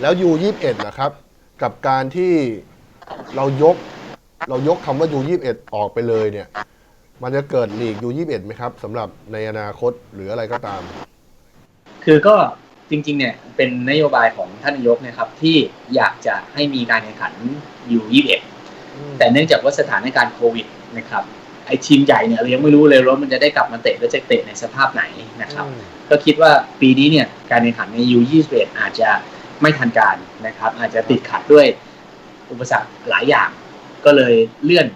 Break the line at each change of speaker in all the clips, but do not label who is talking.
แล้วยูยี่สิบเอ็ดนะครับ กับการที่เรายกเรายกคำว่ายูยี่สิบเอ็ดออกไปเลยเนี่ย มันจะเกิดลีกยูยี่สิบเอ็ดไหมครับสำหรับในอนาคตหรืออะไรก็ตาม
คือก็จริงๆ เนี่ยเป็นนโยบายของท่านนายกนะครับที่อยากจะให้มีการแข่งขันอยู่21 แต่เนื่องจากว่าสถานการณ์โควิดนะครับไอทีมใหญ่เนี่ยเรายังไม่รู้เลยว่ามันจะได้กลับมาเตะและจะเตะในสภาพไหนนะครับ ก็คิดว่าปีนี้เนี่ยการแข่งขันใน U21 อาจจะ ไม่ทันการนะครับ อาจจะติดขัดด้วยอุปสรรคหลายอย่าง ก็เลยเลื่อน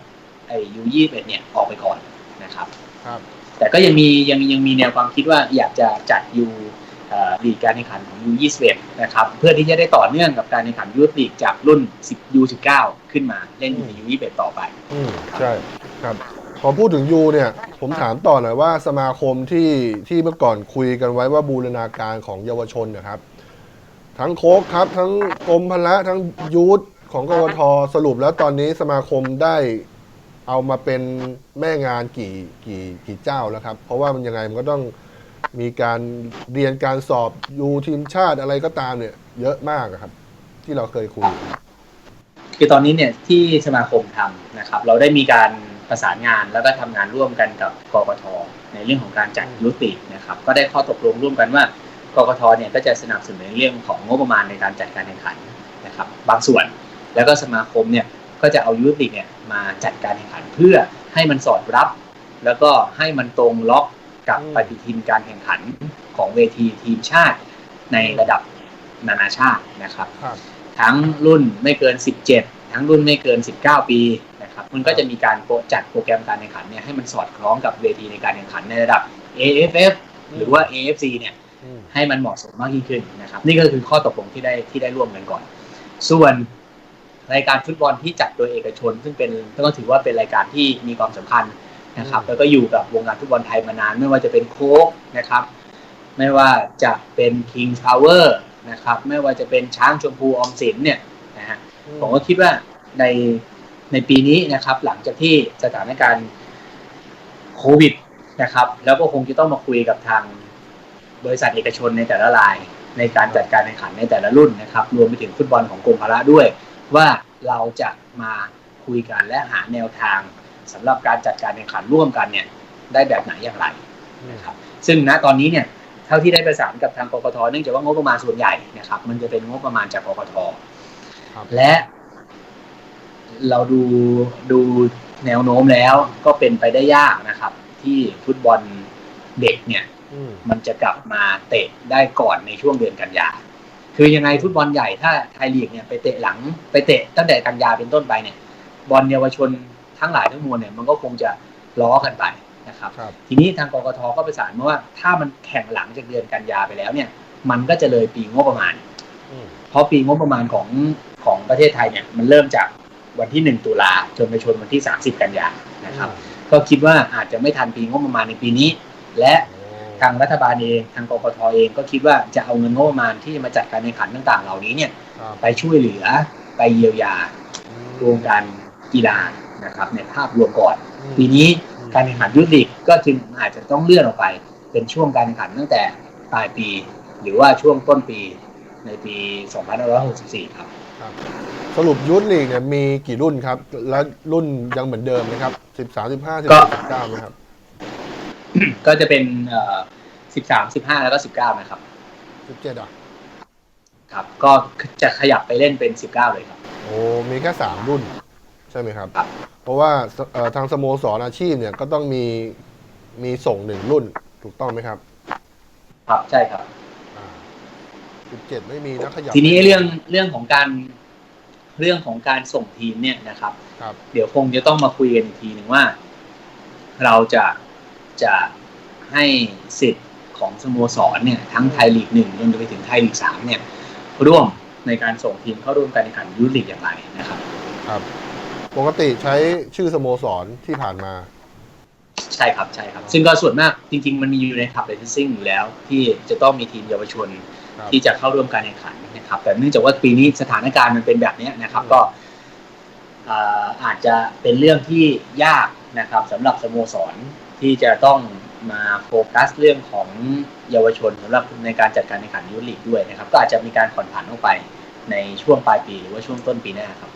ไอ้ U21 เนี่ยออกไปก่อนนะครับ
ครับ
แต่ก็ยังมียังยังมีแนวความคิดว่าอยากจะจัดยูเอ่อลีกการแข่งขันของ U21 นะครับเพื่อที่จะได้ต่อเนื่องกับการแข่งขันยูลีกจากรุ่น10 U19 ขึ้นมาเล่นใน U21 ต่อไป
อืมใช่ครับพอพูดถึงยูเนี่ยผมถามต่อหน่อยว่าสมาคมที่ที่เมื่อก่อนคุยกันไว้ว่าบูรณาการของเยาวชนนะครับ ทั้งโค้กครับ ทั้งกรมพละทั้งยูทของกกทสรุปแล้วตอนนี้สมาคมได้เอามาเป็นแม่งานกี่กี่กี่เจ้าแล้วครับ เพราะว่ามันยังไงมันก็ต้องมีการเรียนการสอบยูทีมชาติอะไรก็ตามเนี่ย เยอะมากครับ ที่เราเคยคุย
คือตอนนี้เนี่ยที่สมาคมทำนะครับ เราได้มีการประสานงานแล้วก็ทำงานร่วมกันกับกกทในเรื่องของการจัดยุตินะครับ ก็ได้ข้อตกลงร่วมกันว่า กกทเนี่ยก็จะสนับสนุนในเรื่องของงบประมาณในการจัดการแข่งขันนะครับบางส่วน แล้วก็สมาคมเนี่ยก็จะเอายุติเนี่ยมาจัดการแข่งขันเพื่อให้มันสอดรับ แล้วก็ให้มันตรงล็อกกับ
อืม
ปฏิทินการแข่งขันของเวทีทีมชาติในระดับนานาชาตินะครับ
ครับ
ทั้งรุ่นไม่เกิน 17 ทั้งรุ่นไม่เกิน 19 ปีนะครับ มันก็จะมีการโปรจัดโปรแกรมการแข่งขันเนี่ยให้มันสอดคล้องกับเวทีในการแข่งขันในระดับ AFF หรือว่า AFC เนี่ย
อืม
ให้มันเหมาะสมมากยิ่งขึ้นนะครับ นี่ก็คือข้อตกลงที่ได้ที่ได้ร่วมกันก่อน ส่วนรายการฟุตบอลที่จัดโดยเอกชน ซึ่งเป็นก็ถือว่าเป็นรายการที่มีความสำคัญนะครับ แล้วก็อยู่กับวงการฟุตบอลไทยมานาน ไม่ว่าจะเป็นโค้กนะครับ ไม่ว่าจะเป็น King Power นะครับ ไม่ว่าจะเป็นช้างชมพูออมสินเนี่ยนะฮะผมก็คิดว่าในในปีนี้นะครับ หลังจากที่สถานการณ์โควิดนะครับ แล้วก็คงจะต้องมาคุยกับทาง บริษัทเอกชนในแต่ละราย ในการจัดการแข่งขันในแต่ละรุ่นนะครับ รวมไปถึงฟุตบอลของกรมพละด้วย ว่าเราจะมาคุยกันและหาแนวทางสำหรับการจัดการแข่งขันร่วมกันเนี่ยได้แบบไหนอย่างไรนะครับซึ่งณตอนนี้เนี่ยเท่าที่ได้ประสานกับทางกกทเนื่องจากว่างบประมาณส่วนใหญ่นะครับ มันจะเป็นงบประมาณจากกกท
ครับ
และเราดูดูแนวโน้มแล้วก็เป็นไปได้ยากนะครับ ที่ฟุตบอลเด็กเนี่ย
อื ม
มันจะกลับมาเตะได้ก่อนในช่วงเดือนกันยาคือยังไงฟุตบอลใหญ่ถ้าไทยลีกเนี่ยไปเตะหลังไปเตะตั้งแต่กันยาเป็นต้นไปเนี่ย บอลเยาวชนทั้งหลายทั้งมวลเนี่ยมันก็คงจะล้อกันไปนะครับ
ครับ
ทีนี้ทางกกทก็ประสานมาว่าถ้ามันแข่งหลังจากเดือนกันยาไปแล้วเนี่ย มันก็จะเลยปีงบประมาณ
อืม
เพราะปีงบประมาณของของประเทศไทยเนี่ย มันเริ่มจากวันที่1ตุลาจนไปชนวันที่30กันยานะครับ ก็คิดว่าอาจจะไม่ทันปีงบประมาณในปีนี้ และ ทางรัฐบาลเองทางกกทเองก็คิดว่าจะเอาเงินงบประมาณที่จะมาจัดการแข่งขันต่าง ๆ เหล่านี้เนี่ย
ครับ
ไปช่วยเหลือไปเยียวยาวงการกีฬานะครับในภาพรวมก่อน
อืม
ปีนี้การแข่งขันยุทธลีกก็จึงอาจจะต้องเลื่อนออกไป เป็นช่วงการแข่งขันตั้งแต่ปลายปี หรือว่าช่วงต้นปีในปี 2564 ครับ
ครับสรุปยูทลีกเนี่ยมีกี่รุ่นครับ แล้วรุ่นยังเหมือนเดิมไหมครับสิบสามสิบห้าสิบ
ก็
สิบเก้าไหมครับ
ก็จะเป็นเอ่อ13 15แล้วก็19นะครับ
สิบเจ็ดอะ
ครับ ก็จะขยับไปเล่นเป็น19เลยครับ
โอ้มีแค่สามรุ่น ใช่ไหมครับ
ครับ
เพราะว่าสเอ่อทางสโมสรอาชีพเนี่ยก็ต้องมีมีส่งหนึ่งรุ่นถูกต้องไหมครับ
ครับใช่ครับ
สิบเจ็ดไม่มีนะขยับ
ทีนี้เรื่องเรื่องของการเรื่องของการส่งทีมเนี่ยนะครับ
ครับ
เดี๋ยวคงจะต้องมาคุยกันอีกทีหนึ่งว่า เราจะ จะให้สิทธิ์ของสโมสรเนี่ยทั้งไทยลีกหนึ่งจนไปถึงไทยลีกสามเนี่ยร่วมในการส่งทีมเข้าร่วมการแข่งขันยูทลีกอย่างไรนะครับ
ครับ ปกติใช้ชื่อสโมสรที่ผ่านมา
ใช่ครับใช่ครับ ซึ่งก็ส่วนมากจริง ๆ มันมีอยู่ในขับเลนซิ่งอยู่แล้ว ที่จะต้องมีทีมเยาวชน
ครับ
ที่จะเข้าร่วมการแข่งขันนะครับ แต่เนื่องจากว่าปีนี้สถานการณ์มันเป็นแบบเนี้ยนะครับ
อืม
ก็เอ่ออาจจะเป็นเรื่องที่ยากนะครับสำหรับสโมสร ที่จะต้องมาโฟกัสเรื่องของเยาวชนสำหรับในการจัดการแข่งขันยูทลีกด้วยนะครับ ก็อาจจะมีการผ่อนผันออกไปในช่วงปลายปีหรือว่าช่วงต้นปีหน้าครับ